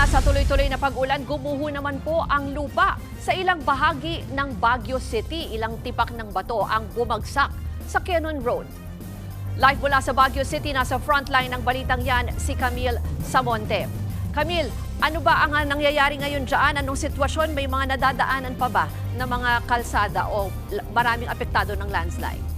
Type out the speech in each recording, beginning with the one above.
nga sa tuloy-tuloy na pag-ulan, gumuho naman po ang lupa. Sa ilang bahagi ng Baguio City, ilang tipak ng bato ang bumagsak sa Cannon Road. Live mula sa Baguio City, nasa frontline ng balitang yan, si Camille Samonte. Camille, ano ba ang nangyayari ngayon dyan? Anong sitwasyon? May mga nadadaanan pa ba na mga kalsada o maraming apektado ng landslide?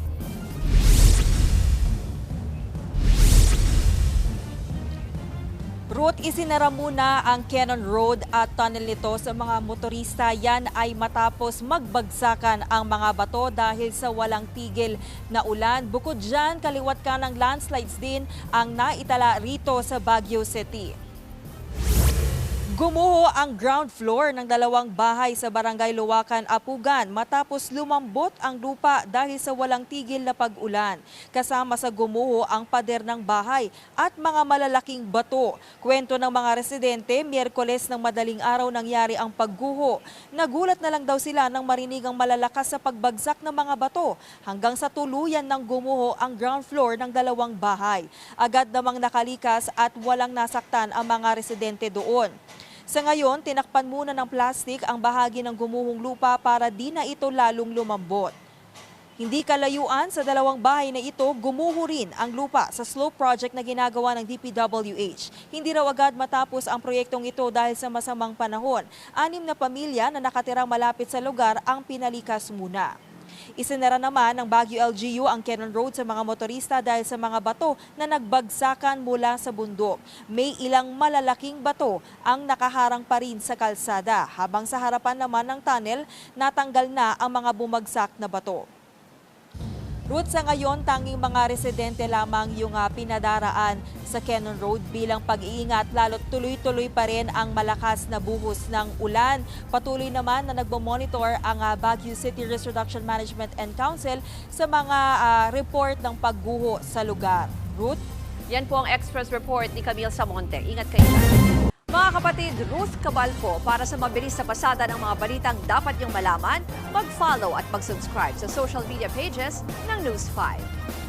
Ruth, isinara muna ang Cannon Road at tunnel nito sa mga motorista. Yan ay matapos magbagsakan ang mga bato dahil sa walang tigil na ulan. Bukod dyan, kaliwat ka ng landslides din ang naitala rito sa Baguio City. Gumuho ang ground floor ng dalawang bahay sa Barangay Luwakan, Apugan matapos lumambot ang lupa dahil sa walang tigil na pag-ulan. Kasama sa gumuho ang pader ng bahay at mga malalaking bato. Kwento ng mga residente, Miyerkules ng madaling araw nangyari ang pagguho. Nagulat na lang daw sila nang marinig ang malalakas sa pagbagsak ng mga bato hanggang sa tuluyan ng gumuho ang ground floor ng dalawang bahay. Agad namang nakalikas at walang nasaktan ang mga residente doon. Sa ngayon, tinakpan muna ng plastik ang bahagi ng gumuhong lupa para di na ito lalong lumambot. Hindi kalayuan sa dalawang bahay na ito, gumuho rin ang lupa sa slope project na ginagawa ng DPWH. Hindi raw agad matapos ang proyektong ito dahil sa masamang panahon. Anim na pamilya na nakatirang malapit sa lugar ang pinalikas muna. Isinara naman ng Baguio LGU ang Cannon Road sa mga motorista dahil sa mga bato na nagbagsakan mula sa bundok. May ilang malalaking bato ang nakaharang pa rin sa kalsada, habang sa harapan naman ng tunnel, natanggal na ang mga bumagsak na bato. Route sa ngayon, tanging mga residente lamang yung ah, pinadaraan sa Cannon Road bilang pag-iingat lalo't tuloy-tuloy pa rin ang malakas na buhos ng ulan. Patuloy naman na nagmamonitor ang ah, Baguio City Risk Reduction Management and Council sa mga ah, report ng pagguho sa lugar. Ruth? Yan po ang Express Report ni Camille Samonte. Ingat kayo. Mga kapatid, Ruth Cabalpo para sa mabilis na pasada ng mga balitang dapat niyong malaman, mag-follow at mag-subscribe sa social media pages ng News 5.